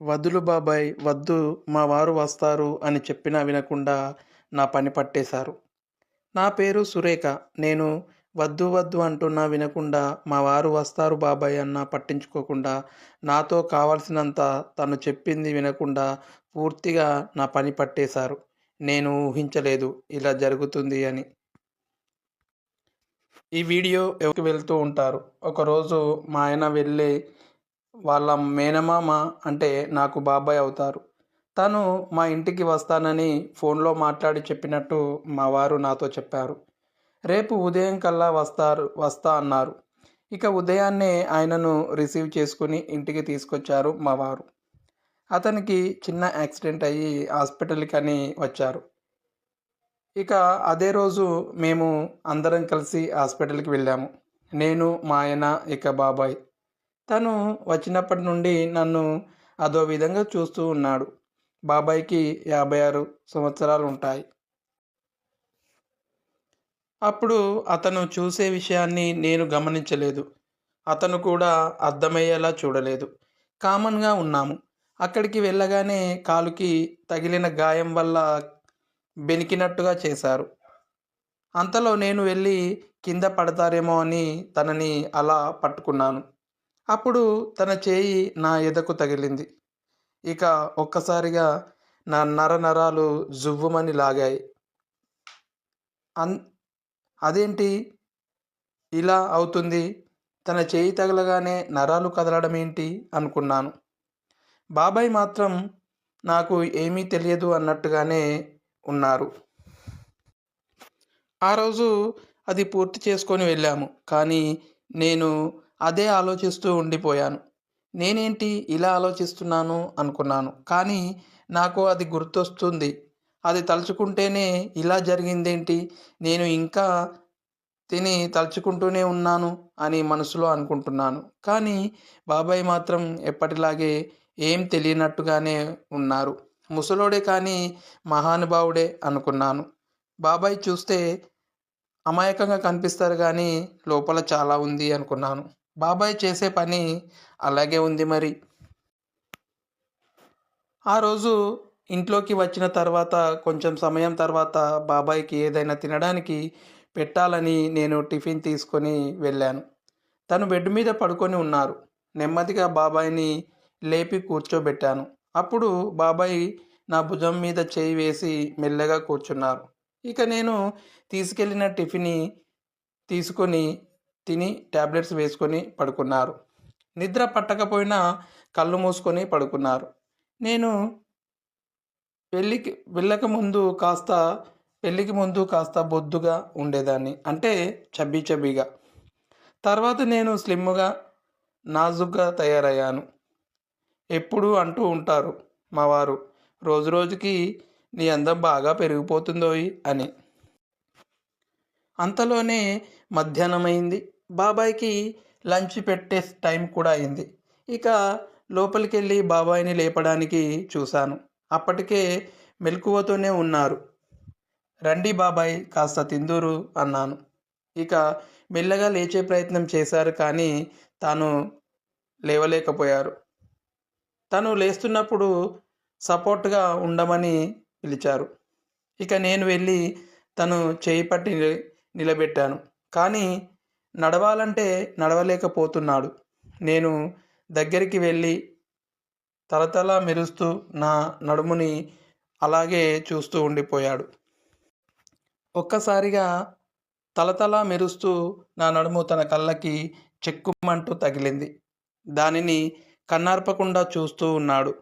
వదులు బాబాయ్ వద్దు మా వారు వస్తారు అని చెప్పినా వినకుండా నా పని పట్టేశారు. నా పేరు సురేఖ నేను వద్దు వద్దు అంటున్నా వినకుండా మా వారు వస్తారు బాబాయ్ అన్న పట్టించుకోకుండా నాతో కావాల్సినంత తను చెప్పింది వినకుండా పూర్తిగా నా పని పట్టేశారు. నేను ఊహించలేదు ఇలా జరుగుతుంది అని. ఈ వీడియో ఎవరికి వెళ్తూ ఉంటారు? ఒకరోజు మా ఆయన వెళ్ళి వాళ్ళ మేనమామ అంటే నాకు బాబాయ్ అవుతారు. తను మా ఇంటికి వస్తానని ఫోన్లో మాట్లాడి చెప్పినట్టు మా వారు నాతో చెప్పారు. రేపు ఉదయం కల్లా వస్తారు వస్తా అన్నారు. ఇక ఉదయాన్నే ఆయనను రిసీవ్ చేసుకుని ఇంటికి తీసుకొచ్చారు మా వారు. అతనికి చిన్న యాక్సిడెంట్ అయ్యి హాస్పిటల్కి అని వచ్చారు. ఇక అదే రోజు మేము అందరం కలిసి హాస్పిటల్కి వెళ్ళాము. నేను మా ఆయన ఇక బాబాయ్. తను వచ్చినప్పటి నుండి నన్ను అదో విధంగా చూస్తూ ఉన్నాడు. బాబాయ్కి యాభై ఆరు సంవత్సరాలు ఉంటాయి. అప్పుడు అతను చూసే విషయాన్ని నేను గమనించలేదు. అతను కూడా అర్థమయ్యేలా చూడలేదు. కామన్గా ఉన్నాము. అక్కడికి వెళ్ళగానే కాలుకి తగిలిన గాయం వల్ల బెనికినట్టుగా చేశారు. అంతలో నేను వెళ్ళి కింద పడతారేమో అని తనని అలా పట్టుకున్నాను. అప్పుడు తన చేయి నా ఎదకు తగిలింది. ఇక ఒక్కసారిగా నా నర నరాలు జువ్వుమని లాగాయి. అన్ అదేంటి? ఇలా అవుతుంది? తన చేయి తగలగానే నరాలు కదలడం ఏంటి? అనుకున్నాను. బాబాయ్ మాత్రం నాకు ఏమీ తెలియదు అన్నట్టుగానే ఉన్నారు. ఆ రోజు అది పూర్తి చేసుకొని వెళ్ళాము. కానీ నేను అదే ఆలోచిస్తూ ఉండిపోయాను. నేనేంటి ఇలా ఆలోచిస్తున్నాను అనుకున్నాను. కానీ నాకు అది గుర్తొస్తుంది. అది తలుచుకుంటేనే ఇలా జరిగిందేంటి? నేను ఇంకా తిని తలుచుకుంటూనే ఉన్నాను అని మనసులో అనుకుంటున్నాను. కానీ బాబాయ్ మాత్రం ఎప్పటిలాగే ఏం తెలియనట్టుగానే ఉన్నారు. ముసలోడే కానీ మహానుభావుడే అనుకున్నాను. బాబాయ్ చూస్తే అమాయకంగా కనిపిస్తారు కానీ లోపల చాలా ఉంది అనుకున్నాను. బాబాయ్ చేసే పని అలాగే ఉంది మరి. ఆ రోజు ఇంట్లోకి వచ్చిన తర్వాత కొంచెం సమయం తర్వాత బాబాయ్కి ఏదైనా తినడానికి పెట్టాలని నేను టిఫిన్ తీసుకొని వెళ్ళాను. తను బెడ్ మీద పడుకొని ఉన్నారు. నెమ్మదిగా బాబాయ్ని లేపి కూర్చోబెట్టాను. అప్పుడు బాబాయ్ నా భుజం మీద చేయి వేసి మెల్లగా కూర్చున్నారు. ఇక నేను తీసుకెళ్ళిన టిఫిన్ తీసుకొని తిని ట్యాబ్లెట్స్ వేసుకొని పడుకున్నారు. నిద్ర పట్టకపోయినా కళ్ళు మూసుకొని పడుకున్నారు. నేను పెళ్ళికి వెళ్ళక ముందు కాస్త పెళ్ళికి ముందు కాస్త బొద్దుగా ఉండేదాన్ని. అంటే చబ్బీ చబ్బీగా. తర్వాత నేను స్లిమ్గా నాజుగ్గా తయారయ్యాను. ఎప్పుడు అంటూ ఉంటారు మా వారు రోజు రోజుకి నీ అందం బాగా పెరిగిపోతుందోయి అని. అంతలోనే మధ్యాహ్నమైంది. బాబాయ్కి లంచ్ పెట్టే టైం కూడా అయింది. ఇక లోపలికి వెళ్ళి బాబాయ్ని లేపడానికి చూశాను. అప్పటికే మెలకువతోనే ఉన్నారు. రండి బాబాయ్ కాస్త తిందూరు అన్నాను. ఇక మెల్లగా లేచే ప్రయత్నం చేశారు కానీ తాను లేవలేకపోయారు. తను లేస్తున్నప్పుడు సపోర్ట్గా ఉండమని పిలిచారు. ఇక నేను వెళ్ళి తను చేయి పట్టి నిలబెట్టాను. కానీ నడవాలంటే నడవలేకపోతున్నాడు. నేను దగ్గరికి వెళ్ళి తలతల మెరుస్తూ నా నడుముని అలాగే చూస్తూ ఉండిపోయాడు. ఒక్కసారిగా తలతల మెరుస్తూ నా నడుము తన కళ్ళకి చెక్కుమంటూ తగిలింది. దానిని కన్నార్పకుండా చూస్తూ ఉన్నాడు.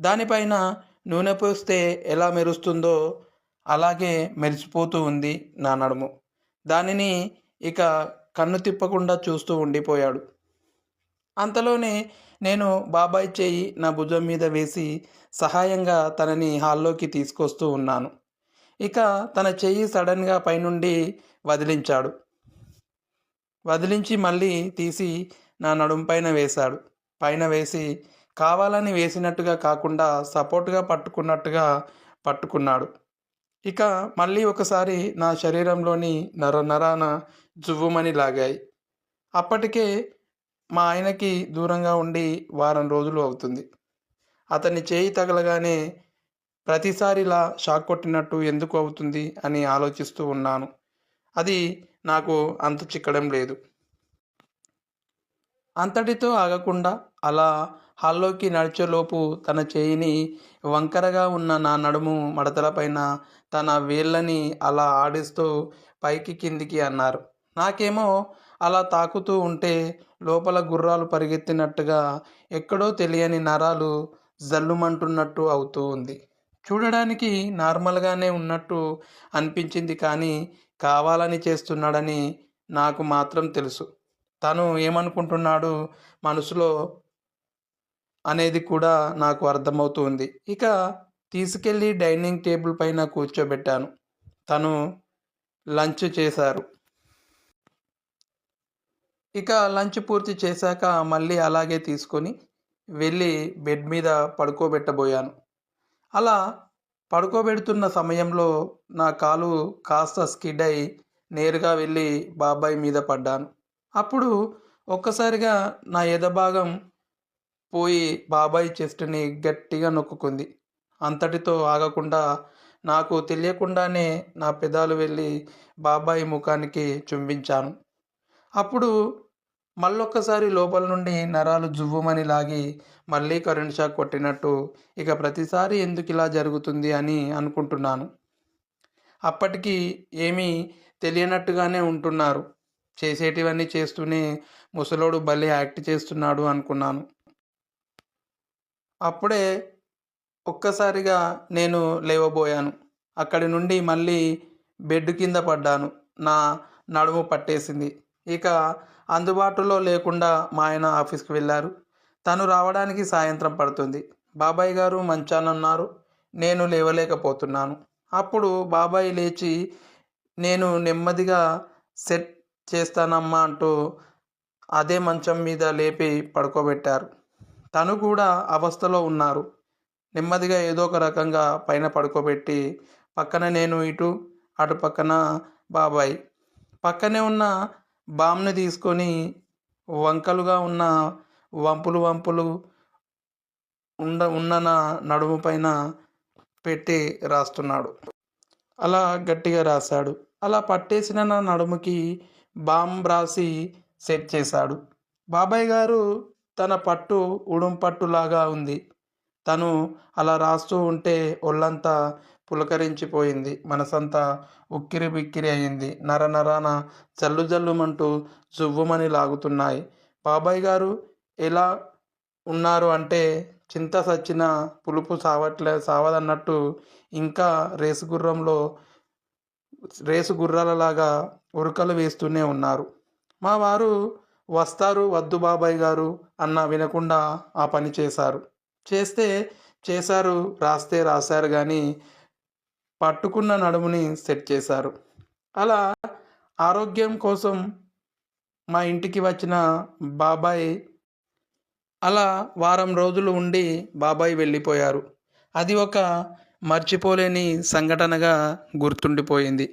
దానిపైన నూనె పోస్తే ఎలా మెరుస్తుందో అలాగే మెరిసిపోతూ ఉంది నా నడుము. దానిని ఇక కన్ను తిప్పకుండా చూస్తూ ఉండిపోయాడు. అంతలోనే నేను బాబాయ్ చేయి నా భుజం మీద వేసి సహాయంగా తనని హాల్లోకి తీసుకొస్తూ ఉన్నాను. ఇక తన చెయ్యి సడన్గా పైనుండి వదిలించాడు. వదిలించి మళ్ళీ తీసి నా నడుం పైన వేశాడు. పైన వేసి కావాలని వేసినట్టుగా కాకుండా సపోర్ట్గా పట్టుకున్నట్టుగా పట్టుకున్నాడు. ఇక మళ్ళీ ఒకసారి నా శరీరంలోని నర నరాన జువ్వుమని లాగాయి. అప్పటికే మా ఆయనకి దూరంగా ఉండి వారం రోజులు అవుతుంది. అతని చేయి తగలగానే ప్రతిసారి ఇలా షాక్ కొట్టినట్టు ఎందుకు అవుతుంది అని ఆలోచిస్తూ ఉన్నాను. అది నాకు అంతు చిక్కడం లేదు. అంతటితో ఆగకుండా అలా హాల్లోకి నడిచేలోపు తన చేయిని వంకరగా ఉన్న నా నడుము మడతలపైన తన వేళ్ళని అలా ఆడిస్తూ పైకి కిందికి అన్నారు. నాకేమో అలా తాకుతూ ఉంటే లోపల గుర్రాలు పరిగెత్తినట్టుగా ఎక్కడో తెలియని నరాలు జల్లుమంటున్నట్టు అవుతూ ఉంది. చూడడానికి నార్మల్గానే ఉన్నట్టు అనిపించింది కానీ కావాలని చేస్తున్నాడని నాకు మాత్రం తెలుసు. తను ఏమనుకుంటున్నాడు మనసులో అనేది కూడా నాకు అర్థమవుతుంది ఇక తీసుకెళ్ళి డైనింగ్ టేబుల్ పైన కూర్చోబెట్టాను. తను లంచ్ చేశారు. ఇక లంచ్ పూర్తి చేశాక మళ్ళీ అలాగే తీసుకొని వెళ్ళి బెడ్ మీద పడుకోబెట్టబోయాను. అలా పడుకోబెడుతున్న సమయంలో నా కాలు కాస్త స్కిడ్ అయి నేరుగా వెళ్ళి బాబాయ్ మీద పడ్డాను. అప్పుడు ఒక్కసారిగా నా ఎదభాగం పోయి బాబాయ్ చెస్ట్ని గట్టిగా నొక్కుకుంది. అంతటితో ఆగకుండా నాకు తెలియకుండానే నా పెదాలు వెళ్ళి బాబాయ్ ముఖానికి చుంబించాను. అప్పుడు మళ్ళొక్కసారి లోపల నుండి నరాలు జువ్వుమని లాగి మళ్ళీ కరెంట్ షాక్ కొట్టినట్టు ఇక ప్రతిసారి ఎందుకు ఇలా జరుగుతుంది అని అనుకుంటున్నాను. అప్పటికి ఏమీ తెలియనట్టుగానే ఉంటున్నారు. చేసేటివన్నీ చేస్తూనే ముసలోడు భలే యాక్ట్ చేస్తున్నాడు అనుకున్నాను. అప్పుడే ఒక్కసారిగా నేను లేవబోయాను. అక్కడి నుండి మళ్ళీ బెడ్ కింద పడ్డాను. నా నడుము పట్టేసింది. ఇక అందుబాటులో లేకుండా మా ఆయన ఆఫీస్కి వెళ్ళారు. తను రావడానికి సాయంత్రం పడుతుంది. బాబాయ్ గారు మంచానన్నారు. నేను లేవలేకపోతున్నాను. అప్పుడు బాబాయ్ లేచి నేను నెమ్మదిగా సెట్ చేస్తానమ్మా అంటూ అదే మంచం మీద లేపి పడుకోబెట్టారు. తను కూడా అవస్థలో ఉన్నారు. నెమ్మదిగా ఏదో ఒక రకంగా పైన పడుకోబెట్టి పక్కన నేను ఇటు అటు పక్కన బాబాయ్. పక్కనే ఉన్న బామ్ని తీసుకొని వంకలుగా ఉన్న వంపులు వంపులు ఉండ ఉన్న నా నడుము పైన పెట్టి రాస్తున్నాడు. అలా గట్టిగా రాశాడు. అలా పట్టేసిన నా నడుముకి బాంబ్ రాసి సెట్ చేశాడు. బాబాయ్ గారు తన పట్టు ఉడుం పట్టులాగా ఉంది. తను అలా రాస్తూ ఉంటే ఒళ్ళంతా పులకరించిపోయింది. మనసంతా ఉక్కిరి బిక్కిరి అయింది. నర నరాన జల్లు జల్లుమంటూ జువ్వుమని లాగుతున్నాయి. బాబాయ్ గారు ఎలా ఉన్నారు అంటే చింత సచ్చిన పులుపు సావట్లే సావదన్నట్టు ఇంకా రేసు గుర్రంలో రేసు గుర్రాలలాగా ఉరకలు వేస్తూనే ఉన్నారు. మా వారు వస్తారు వద్దు బాబాయ్ గారు అన్న వినకుండా ఆ పని చేశారు. చేస్తే చేశారు రాస్తే రాశారు కానీ పట్టుకున్న నడుముని సెట్ చేశారు. అలా ఆరోగ్యం కోసం మా ఇంటికి వచ్చిన బాబాయ్ అలా వారం రోజులు ఉండి బాబాయ్ వెళ్ళిపోయారు. అది ఒక మర్చిపోలేని సంఘటనగా గుర్తుండిపోయింది.